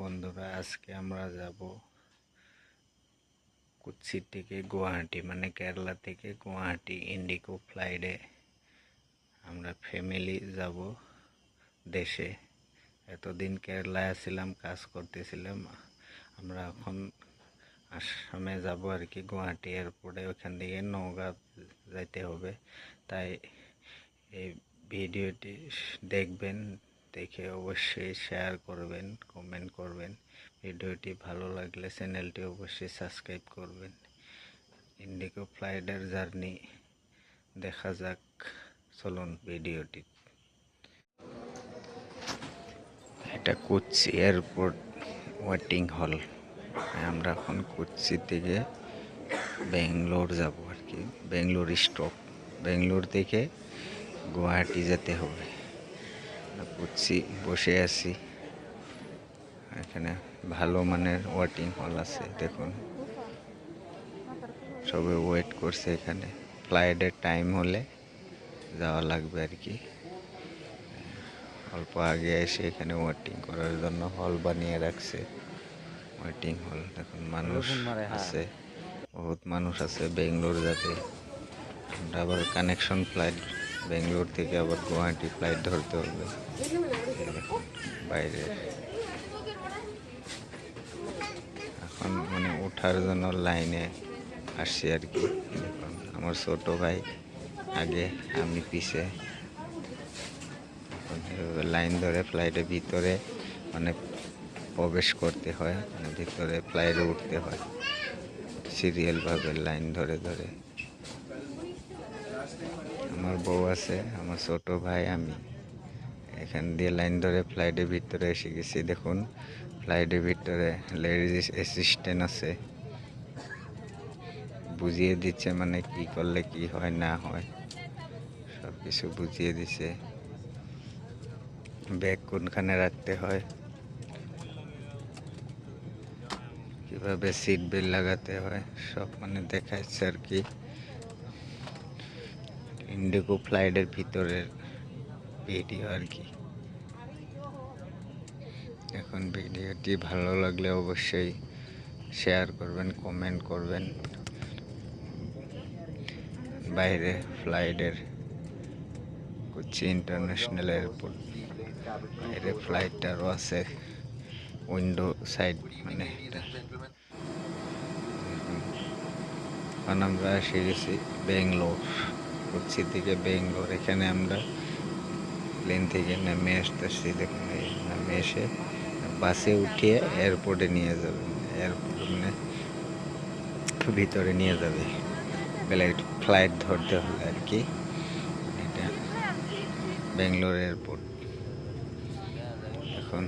বন্ধুরা, আজকে আমরা যাব কুচ্ছি থেকে গুয়াহাটি মানে কেরালা থেকে গুয়াহাটি ইন্ডিগো ফ্লাইটে। আমরা ফ্যামিলি যাব দেশে। এতদিন কেরালায় আসছিলাম কাজ করতেছিলাম। আমরা এখন আসামে যাব আর কি, গুয়াহাটি এয়ারপোর্টে ওখান থেকে নওগাঁ যাইতে হবে। তাই এই ভিডিওটি দেখবেন দেখে অবশ্যই শেয়ার করবেন কমেন্ট করবেন। ভিডিওটি ভালো লাগলে চ্যানেলটি অবশ্যই সাবস্ক্রাইব করবেন। ইন্ডিগো ফ্লাইটের জার্নি দেখা যাক, চলুন ভিডিওটি। এটা কোচি এয়ারপোর্ট ওয়েটিং হল। আমরা এখন কোচি থেকে ব্যাঙ্গালোর যাব আর কি। ব্যাঙ্গালোর স্টপ। ব্যাঙ্গালোর থেকে গুয়াহাটি যেতে হবে। বুঝছি বসে আছি। এখানে ভালো মানের ওয়েটিং হল আছে দেখুন। সবে ওয়েট করছে এখানে। ফ্লাইটের টাইম হলে যাওয়া লাগবে আর কি। অল্প আগে এসে এখানে ওয়েটিং করার জন্য হল বানিয়ে রাখছে। ওয়েটিং হল দেখুন মানুষ আছে। বহুত মানুষ আছে বেঙ্গলোর যাবে আমরা আবার কানেকশন ফ্লাইট বেঙ্গলোর থেকে আবার গুয়াহাটি ফ্লাইট ধরতে হবে। বাইরে। এখন মানে ওঠার জন্য লাইনে আসছি আর কি। আমার ছোট ভাই আগে, আমি পিছে। লাইন ধরে ফ্লাইটের ভিতরে মানে প্রবেশ করতে হয় মানে ভিতরে ফ্লাইটে উঠতে হয়। সিরিয়ালভাবে লাইন ধরে ধরে। আমার বউ আছে, আমার ছোট ভাই, আমি। এখান দিয়ে লাইন ধরে ফ্লাইটের ভিতরে এসে গেছি, দেখুন। ফ্লাইটের ভিতরে লেডিস অ্যাসিস্ট্যান্ট আছে। বুঝিয়ে দিচ্ছে মানে কি করলে কি হয়, না হয়। সব কিছু বুঝিয়ে দিছে। ব্যাগ কোনখানে রাখতে হয়? কীভাবে সিট বেল্ট লাগাতে হয়? সব মানে দেখাচ্ছে আর কি। ইন্ডিগো ফ্লাইটের ভিতরের ভিডিও আর কি। এখন ভিডিওটি ভালো লাগলে অবশ্যই শেয়ার করবেন কমেন্ট করবেন। বাইরে ফ্লাইটের কোচি ইন্টারন্যাশনাল এয়ারপোর্ট বাইরে ফ্লাইটটারও আছে উইন্ডো সাইড মানে আমরা এসে গেছি ব্যাঙ্গালোর কোচি থেকে ব্যাঙ্গালোর এখানে আমরা প্লেন থেকে নেমে আসতেছি, দেখুন এই নেমে এসে বাসে উঠিয়ে এয়ারপোর্টে নিয়ে যাবে। এয়ারপোর্ট মানে ভিতরে নিয়ে যাবে। ফ্লাইট ফ্লাইট ধরতে হলে আর কি। এটা ব্যাঙ্গালোর এয়ারপোর্ট এখন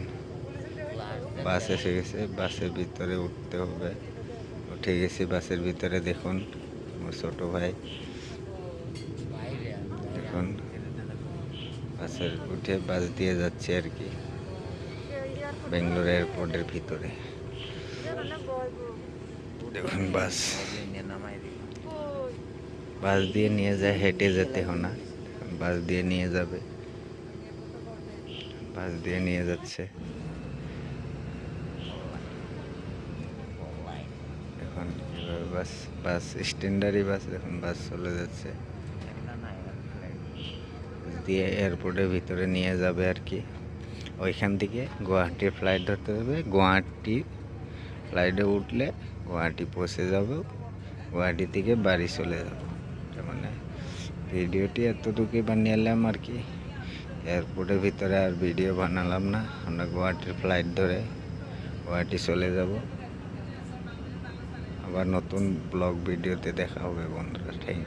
বাস এসে গেছে, বাসের ভিতরে উঠতে হবে। উঠে গেছি, বাসের ভিতরে দেখুন, আমার ছোট ভাই দেখুন বাসের উঠে বাস দিয়ে যাচ্ছে আর কি, বেঙ্গালোর এয়ারপোর্টের ভিতরে। দেখুন বাস। বাস দিয়ে নিয়ে যায়, হেঁটে যেতে হয় না। বাস দিয়ে নিয়ে যাবে। বাস দিয়ে নিয়ে যাচ্ছে। এখন বাস বাস স্ট্যান্ডার্ডই বাস দেখুন বাস চলে যাচ্ছে। দিয়ে এয়ারপোর্টের ভিতরে নিয়ে যাবে আর কি। ওইখান থেকে গুয়াহাটির ফ্লাইট ধরতে হবে গুয়াহাটি ফ্লাইটে উঠলে গুয়াহাটি পৌঁছে যাব। গুয়াহাটি থেকে বাড়ি চলে যাব। মানে ভিডিওটি এতটুকুই বানিয়েলাম আর কি। এয়ারপোর্টের ভিতরে আর ভিডিও বানালাম না। আমরা গুয়াহাটির ফ্লাইট ধরে গুয়াহাটি চলে যাব। আবার নতুন ব্লগ ভিডিওতে দেখা হবে বন্ধুরা। Thank you